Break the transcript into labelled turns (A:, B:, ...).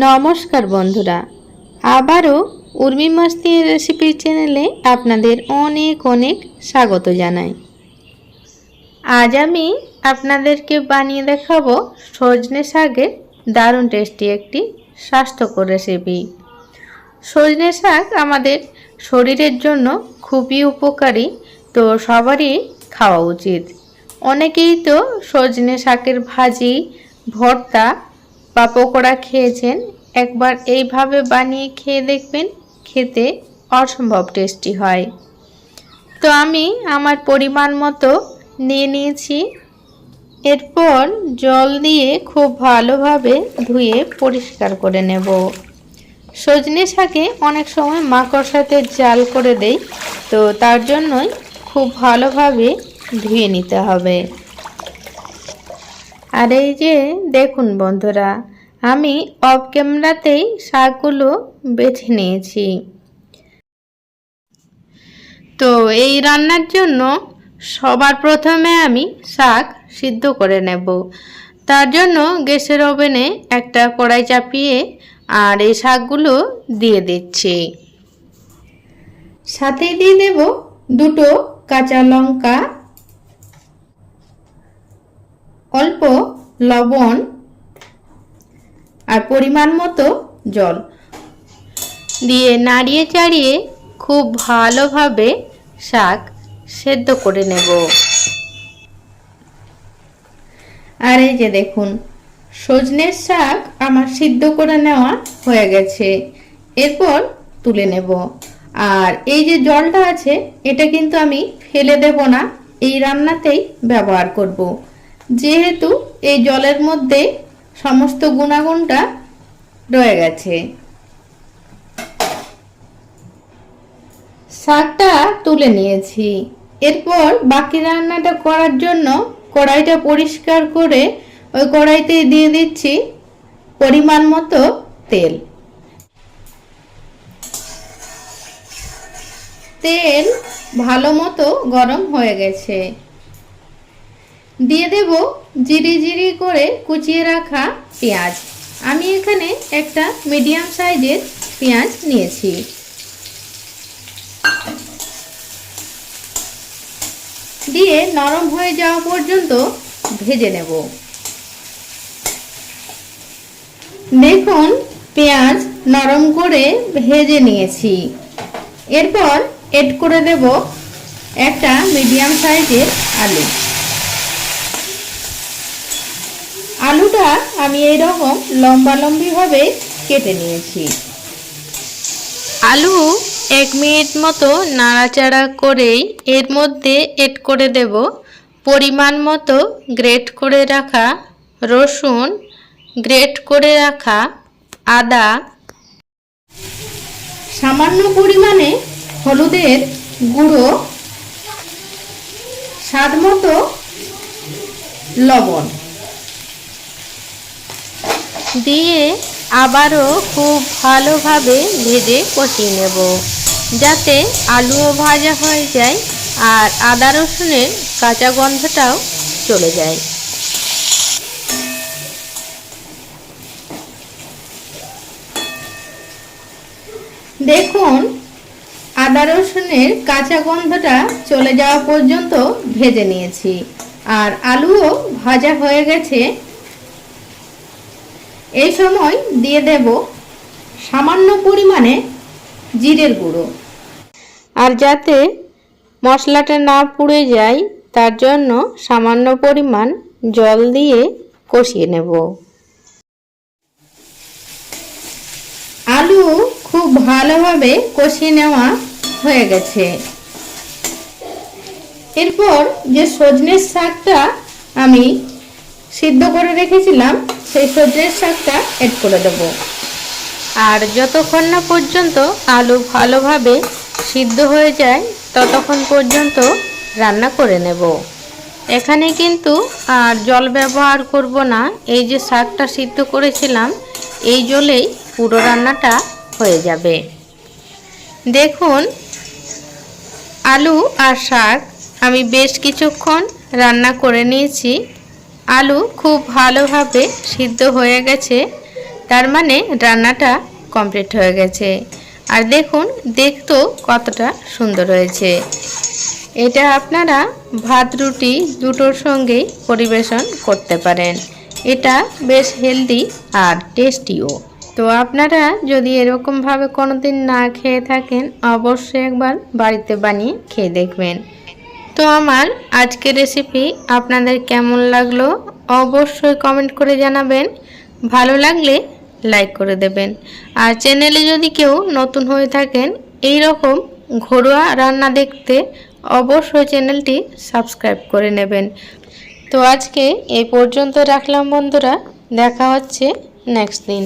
A: নমস্কার বন্ধুরা। আবারও উর্মি মাস্তি রেসিপি চ্যানেলে আপনাদের অনেক অনেক স্বাগত জানাই। আজ আমি আপনাদেরকে বানিয়ে দেখাবো সজনে শাকের দারুণ টেস্টি একটি স্বাস্থ্যকর রেসিপি। সজনে শাক আমাদের শরীরের জন্য খুবই উপকারী, তো সবারই খাওয়া উচিত। অনেকেই তো সজনে শাকের ভাজি, ভর্তা বা পকোড়া খেয়েছেন, একবার এইভাবে বানিয়ে খেয়ে দেখবেন খেতে অসম্ভব টেস্টি হয়। তো আমি আমার পরিমাণ মতো নিয়ে নিয়েছি। এরপর জল দিয়ে খুব ভালোভাবে ধুয়ে পরিষ্কার করে নেব। সজনে শাকে অনেক সময় মাকড়সাতে জাল করে দেই, তো তার জন্যই খুব ভালোভাবে ধুয়ে নিতে হবে। আর এই যে দেখুন বন্ধুরা, আমি অফ ক্যামেরাতেই শাকগুলো বেছে নিয়েছি। তো এই রান্নার জন্য সবার প্রথমে আমি শাক সিদ্ধ করে নেব। তার জন্য গ্যাসের ওভেনে একটা কড়াই চাপিয়ে আর এই শাকগুলো দিয়ে দিচ্ছি। সাথে দিয়ে দেব দুটো কাঁচা লঙ্কা অল্প, লবণ আর পরিমাণ মতো জল দিয়ে নাড়িয়ে চাড়িয়ে খুব ভালোভাবে শাক সেদ্ধ করে নেব। আর এই যে দেখুন, সজনের শাক আমার সিদ্ধ করে নেওয়া হয়ে গেছে। এরপর তুলে নেব। আর এই যে জলটা আছে, এটা কিন্তু আমি ফেলে দেব না, এই রান্নাতেই ব্যবহার করব। যেহেতু এই জলের মধ্যে সমস্ত গুণাগুণটা রয়ে গেছে। শাকটা তুলে নিয়েছি। এরপর বাকি রান্নাটা করার জন্য কড়াইটা পরিষ্কার করে ওই কড়াইতে দিয়ে দিচ্ছি পরিমাণ মতো তেল। তেল ভালো মতো গরম হয়ে গেছে। দিয়ে দেব জিরি জিরি করে কুচিয়ে রাখা পেঁয়াজ। আমি এখানে একটা মিডিয়াম সাইজের পেঁয়াজ নিয়েছি। দিয়ে নরম হয়ে যাওয়া পর্যন্ত ভেজে নেব। দেখুন, পেঁয়াজ নরম করে ভেজে নিয়েছি। এরপর এড করে দেব একটা মিডিয়াম সাইজের আলু। আলুটা আমি এইরকম লম্বা লম্বিভাবে কেটে নিয়েছি। আলু এক মিনিট মতো নাড়াচাড়া করেই এর মধ্যে এড করে দেব পরিমাণ মতো গ্রেট করে রাখা রসুন গ্রেট করে রাখা আদা। সামান্য পরিমাণে হলুদের গুঁড়ো স্বাদ মতো লবণ। দিয়ে আবারও খুব ভালোভাবে ভেজে কষিয়ে নেব। যাতে আলুও ভাজা হয়ে যায় আর আদা রসুনের কাঁচা গন্ধটাও চলে যায়। দেখুন, আদা রসুনের কাঁচা গন্ধটা চলে যাওয়া পর্যন্ত ভেজে নিয়েছি। আর আলুও ভাজা হয়ে গেছে এই সময় দিয়ে দেব সামান্য পরিমাণে জিরের গুঁড়ো। আর যাতে মশলাটা না পুড়ে যায়, তার জন্য সামান্য পরিমাণ জল দিয়ে কষিয়ে নেব। আলু খুব ভালোভাবে কষিয়ে নেওয়া হয়ে গেছে। এরপর যে সজনের শাকটা আমি সিদ্ধ করে রেখেছিলাম সেই সজনের শাকটা এড করে দেব। আর যতক্ষণ না পর্যন্ত আলু ভালোভাবে সিদ্ধ হয়ে যায়, ততক্ষণ পর্যন্ত রান্না করে নেব। এখানে কিন্তু আর জল ব্যবহার করব না, এই যে শাকটা সিদ্ধ করেছিলাম, এই জলেই পুরো রান্নাটা হয়ে যাবে। দেখুন, আলু আর শাক আমি বেশ কিছুক্ষণ রান্না করে নিয়েছি। আলু খুব ভালোভাবে সিদ্ধ হয়ে গেছে। তার মানে রান্নাটা কমপ্লিট হয়ে গেছে। আর দেখুন, দেখতেও কতটা সুন্দর হয়েছে। এটা আপনারা ভাত, রুটি দুটোর সঙ্গেই পরিবেশন করতে পারেন। এটা বেশ হেলদি আর টেস্টিও তো আপনারা যদি এরকমভাবে কোনোদিন না খেয়ে থাকেন, অবশ্যই একবার বাড়িতে বানিয়ে খেয়ে দেখবেন। তো আমার আজকের রেসিপি আপনাদের কেমন লাগল অবশ্যই কমেন্ট করে জানাবেন। ভালো লাগলে লাইক করে দেবেন। আর চ্যানেলে যদি কেউ নতুন হয়ে থাকেন এই রকম ঘরোয়া রান্না দেখতে অবশ্যই চ্যানেলটি সাবস্ক্রাইব করে নেবেন। তো আজকে এই পর্যন্ত রাখলাম বন্ধুরা, দেখা হচ্ছে নেক্সট দিন।